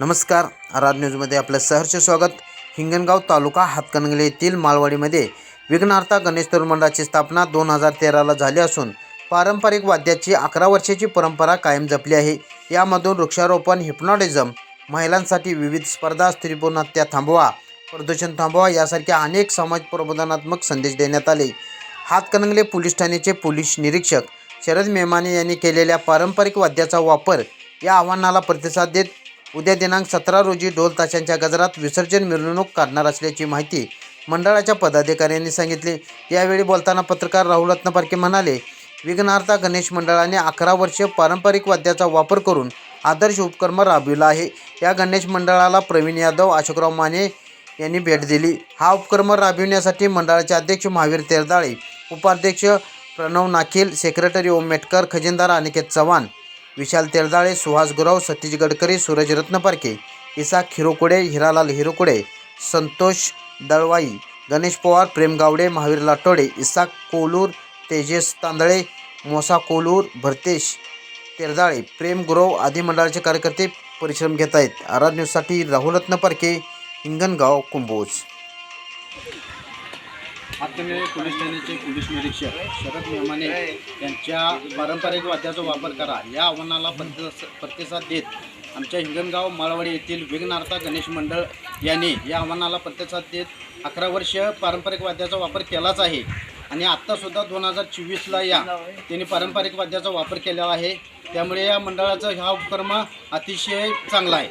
नमस्कार आराध न्यूजमध्ये आपलं सहर्ष स्वागत. हिंगणगाव तालुका हातकणंगले येथील मालवाडीमध्ये विघ्नार्था गणेश तरुण मंडळाची स्थापना दोन हजार तेराला झाली असून पारंपरिक वाद्याची अकरा वर्षाची परंपरा कायम जपली आहे. यामधून वृक्षारोपण हिप्नॉटिझम महिलांसाठी विविध स्पर्धा स्त्रीपूर्ण हत्या थांबवा प्रदूषण थांबवा यासारख्या अनेक समाज प्रबोधनात्मक संदेश देण्यात आले. हातकणंगले पोलीस ठाण्याचे पोलीस निरीक्षक शरद मेमाने यांनी केलेल्या पारंपरिक वाद्याचा वापर या आव्हानाला प्रतिसाद देत उद्या दिनांक सतरा रोजी ढोल ताशांच्या गजरात विसर्जन मिरवणूक काढणार असल्याची माहिती मंडळाच्या पदाधिकाऱ्यांनी सांगितली. यावेळी बोलताना पत्रकार राहुल रत्नपारखे म्हणाले विघ्नार्था गणेश मंडळाने अकरा वर्ष पारंपरिक वाद्याचा वापर करून आदर्श उपक्रम राबविला आहे. या गणेश मंडळाला प्रवीण यादव अशोकराव माने यांनी भेट दिली. हा उपक्रम राबविण्यासाठी मंडळाचे अध्यक्ष महावीर तेरदाळे उपाध्यक्ष प्रणव नाखिल सेक्रेटरी ओम मेटकर खजिनदार अनिकेत चव्हाण विशाल तेरदाळे सुहास गुरव सतीश गडकरी सूरज रत्नपारखे इसाक हिरोकुडे हिरालाल हिरोकुडे संतोष दळवाई गणेश पवार प्रेम गावडे महावीर लाटोडे इसाक कोलूर तेजस तांदळे मोसा कोलूर भरतेश तेरदाळे प्रेम गुरव आदी मंडळाचे कार्यकर्ते परिश्रम घेत आहेत. आराध न्यूजसाठी राहुल रत्नपारखे हिंगणगाव कुंभोज. हातकणंगले पोलीस ठाण्याचे पोलीस निरीक्षक शरद मेहमाने यांच्या पारंपरिक वाद्याचा वापर करा. या आव्हानाला प्रतिस प्रतिसाद देत आमच्या हिंगणगाव माळवाडी येथील विघ्नार्था गणेश मंडळ यांनी या आव्हानाला प्रतिसाद देत अकरा वर्ष पारंपरिक वाद्याचा वापर केलाच आहे. आणि आत्तासुद्धा दोन हजार चोवीसला या त्यांनी पारंपरिक वाद्याचा वापर केला आहे. त्यामुळे या मंडळाचा हा उपक्रम अतिशय चांगला आहे.